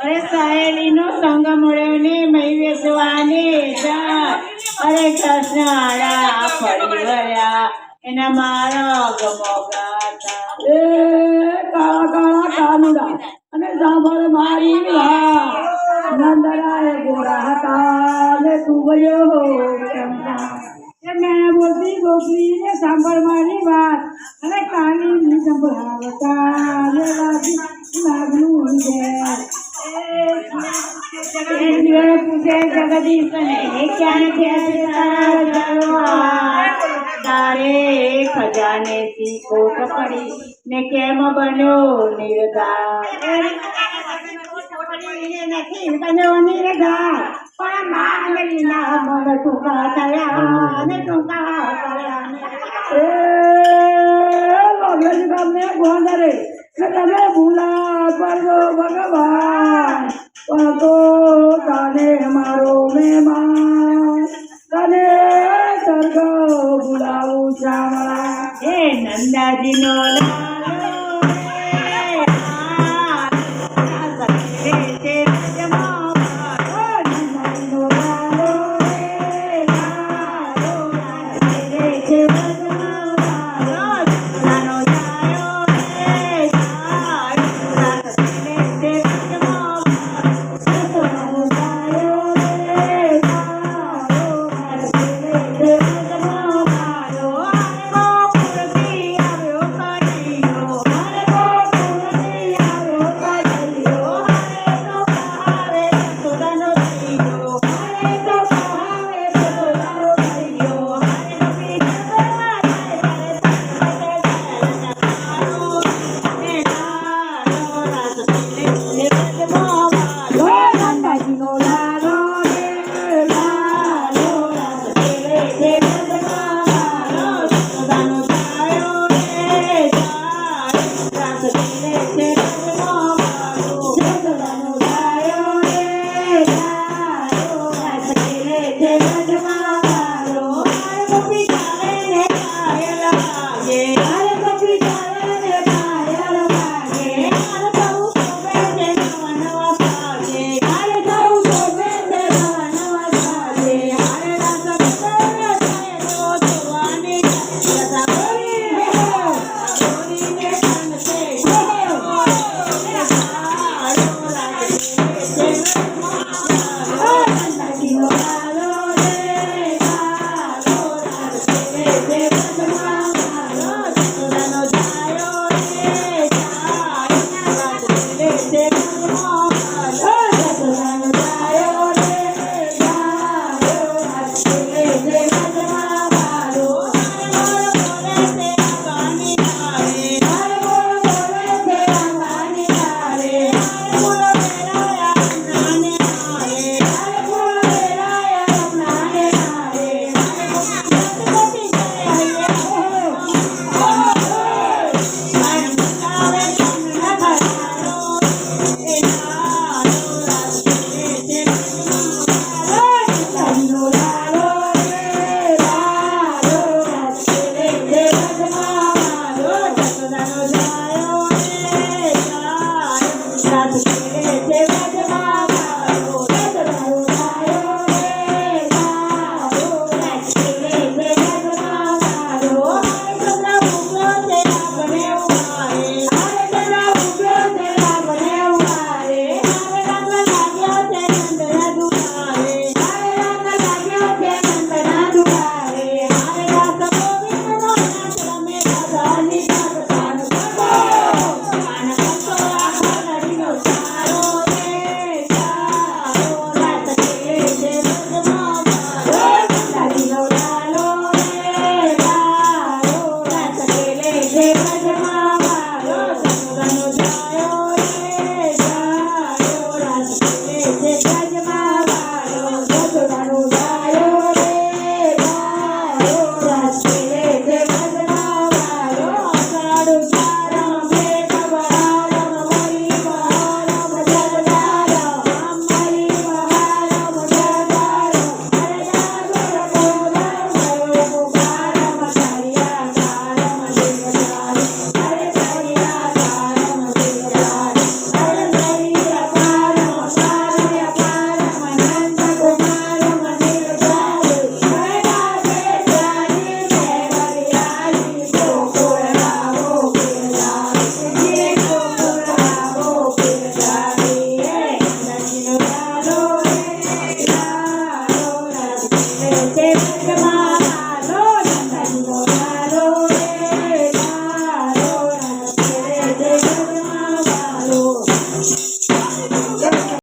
અરે સહેલીનો સંગ મળ્યો ને મહી વેચવાની અરે કૃષ્ણ એના મારા અને સાંભળ મારી નંદરાય ગોરા હતા, ને તું ગયો મેં બોલતી ગોપી, ને સાંભળ મારી વાત. અને કાની ની સંભળાવતા ને ને તારા ખજાને થી ખોટ પડી ને કેમ બન્યો નિર્ધાર નથી બન્યો નિર્ધાર પણ માંગલીના મન ટૂંકા તને મારો મહેમાન